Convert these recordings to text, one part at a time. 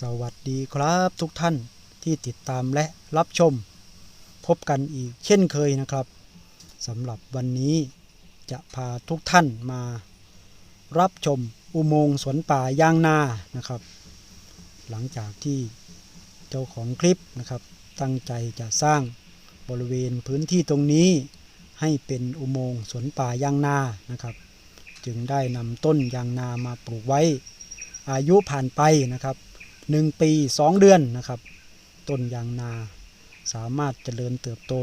สวัสดีครับทุกท่านที่ติดตามและรับชม พบกันอีกเช่นเคยนะครับสำหรับวันนี้จะพาทุกท่านมา รับชมอุโมงค์สวนป่ายางนานะครับ หลังจากที่เจ้าของคลิปนะครับ ตั้งใจจะสร้างบริเวณพื้นที่ตรงนี้ ให้เป็นอุโมงค์สวนป่ายางนานะครับ จึงได้นำต้นยางนามาปลูกไว้อายุผ่านไปนะครับ หนึ่งปีสองเดือนนะครับ ต้นยางนาสามารถเจริญเติบโต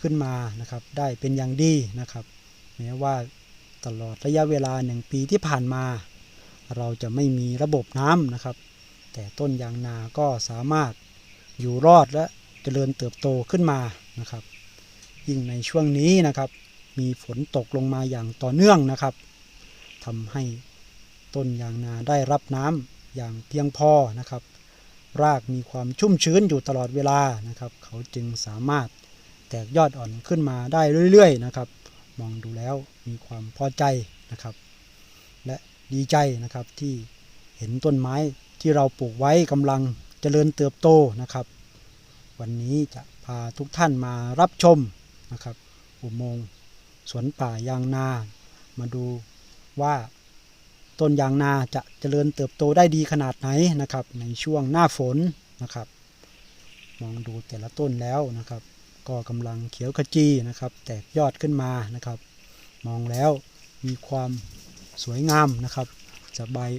ขึ้นมานะครับ ได้เป็นอย่างดีนะครับแม้ว่าตลอดระยะเวลาหนึ่งปีที่ผ่านมา เราจะไม่มีระบบน้ำนะครับ แต่ต้นยางนาก็สามารถอยู่รอดและเจริญเติบโตขึ้นมานะครับ ยิ่งในช่วงนี้นะครับ มีฝนตกลงมาอย่างต่อเนื่องนะครับทำให้ต้นยางนาได้รับน้ำ อย่างเพียงพอนะครับ รากมีความชุ่มชื้นอยู่ตลอดเวลานะครับ เขาจึงสามารถแตกยอดอ่อนขึ้นมาได้เรื่อยๆนะครับ มองดูแล้วมีความพอใจนะครับ และดีใจนะครับที่เห็นต้นไม้ที่เราปลูกไว้กำลังเจริญเติบโตนะครับ วันนี้จะพาทุกท่านมารับชมนะครับ อุโมงค์สวนป่ายางนา มาดูว่า ต้นยางนาจะเจริญเติบโตได้ดีขนาดไหนนะครับ ในช่วงหน้าฝนนะครับ มองดูแต่ละต้นแล้วนะครับ ก็กำลังเขียวขจีนะครับ แตกยอดขึ้นมานะครับ มองแล้วมีความสวยงามนะครับสบาย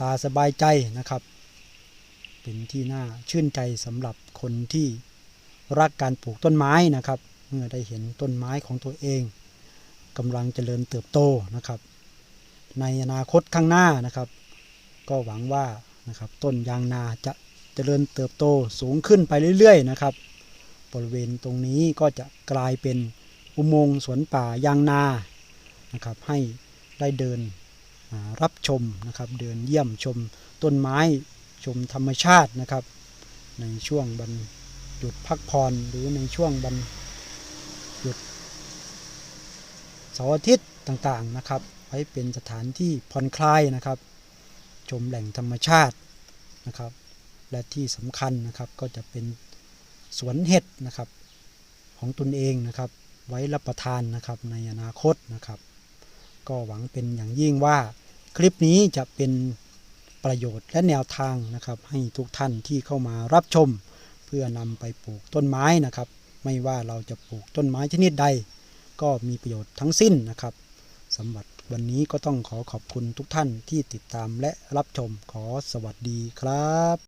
ตาสบายใจนะครับ เป็นที่น่าชื่นใจสำหรับคนที่รักการปลูกต้นไม้นะครับ เมื่อได้เห็นต้นไม้ของตัวเองกำลังเจริญเติบโตนะครับ ในอนาคตข้างหน้านะครับ ก็หวังว่านะครับต้นยางนาจะเจริญเติบโตสูงขึ้นไปเรื่อยๆนะครับ บริเวณตรงนี้ก็จะกลายเป็นอุโมงค์สวนป่ายางนานะครับ ให้ได้เดินรับชมนะครับเดินเยี่ยมชมต้นไม้ชมธรรมชาตินะครับ ในช่วงบันหยุดพักผ่อนหรือในช่วงบันหยุดเสาร์อาทิตย์ต่างๆนะครับ ไว้เป็นสถานที่ผ่อนคลายนะครับ ชมแหล่งธรรมชาตินะครับ และที่สำคัญนะครับก็จะเป็นสวนเห็ดนะครับ ของตนเองนะครับ ไว้รับประทานนะครับในอนาคตนะครับ ก็หวังเป็นอย่างยิ่งว่าคลิปนี้จะเป็นประโยชน์และแนวทางนะครับ ให้ทุกท่านที่เข้ามารับชม เพื่อนำไปปลูกต้นไม้นะครับ ไม่ว่าเราจะปลูกต้นไม้ชนิดใด ก็มีประโยชน์ทั้งสิ้นนะครับสำหรับ วันนี้ก็ต้องขอขอบคุณทุกท่านที่ติดตามและรับชมขอสวัสดีครับ